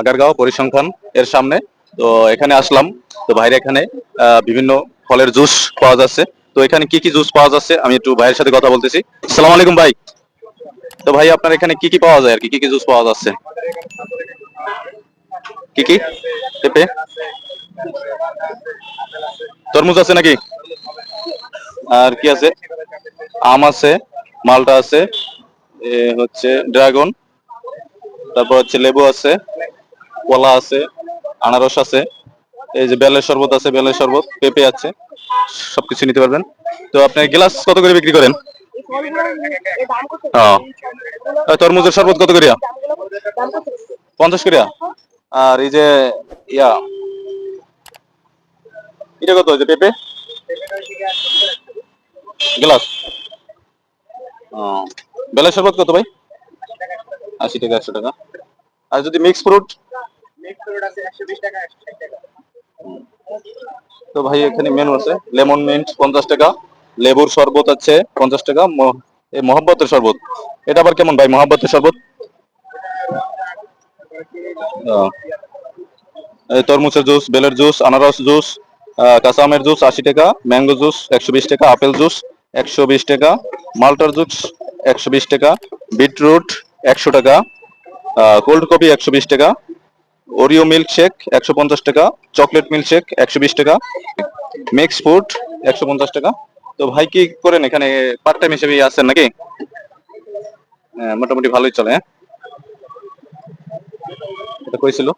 আগারগাঁও পরিসংখ্যান এর সামনে। তো এখানে আসলাম। তো ভাইরা এখানে বিভিন্ন ফলের জুস পাওয়া যাচ্ছে। তো এখানে কি কি জুস পাওয়া যাচ্ছে? আমি একটু ভাইয়ের সাথে কথা বলতেছি। সালাম আলাইকুম ভাই। তো ভাই, আপনার এখানে কি কি পাওয়া যায় আর কি? কি জুস পাওয়া যাচ্ছে? কি কি? পেঁপে? তরমুজ আছে নাকি? আর কি আছে? আম আছে, মালটা আছে হচ্ছে ড্রাগন তারপর হচ্ছে লেবু আছে, কলা আছে, আনারস আছে, এই যে বেলের শরবত আছে, বেলের শরবত, পেঁপে আছে, সবকিছু নিতে পারবেন। তো আপনি গ্লাস কত করে বিক্রি করেন? তরমুজের শরবত কত করিয়া? পঞ্চাশ করিয়া? আর এই যে, ইয়া, এটা কত? হয়েছে পেঁপে? গ্লাস। বেলের শরবত কত ভাই? আশি টাকা একশো টাকা। আর যদি মিক্স ফ্রুট তো ভাই এখানে মেনু আছে। লেমন মিন্ট পঞ্চাশ টাকা লেবুর শরবত আছে পঞ্চাশ টাকা এই মহব্বতের শরবত। এটা আবার কেমন ভাই মহব্বতের শরবত? তরমুজের জুস বেলের জুস আনারস জুস কাঁচা আমের জুস আশি টাকা ম্যাঙ্গো জুস একশো বিশ টাকা আপেল জুস একশো বিশ টাকা মাল্টার জুস একশো বিশ টাকা বিটরুট একশো টাকা কোল্ড কপি একশো বিশ টাকা ওরিও মিল্ক শেক একশো পঞ্চাশ টাকা চকলেট মিল্ক শেক একশো বিশ টাকা মিক্স ফুড একশো পঞ্চাশ টাকা। তো ভাই কি করেন এখানে? পার্ট টাইম হিসেবে আসছেন নাকি? হ্যাঁ, মোটামুটি ভালোই চলে হ্যাঁ? এটা কইছিল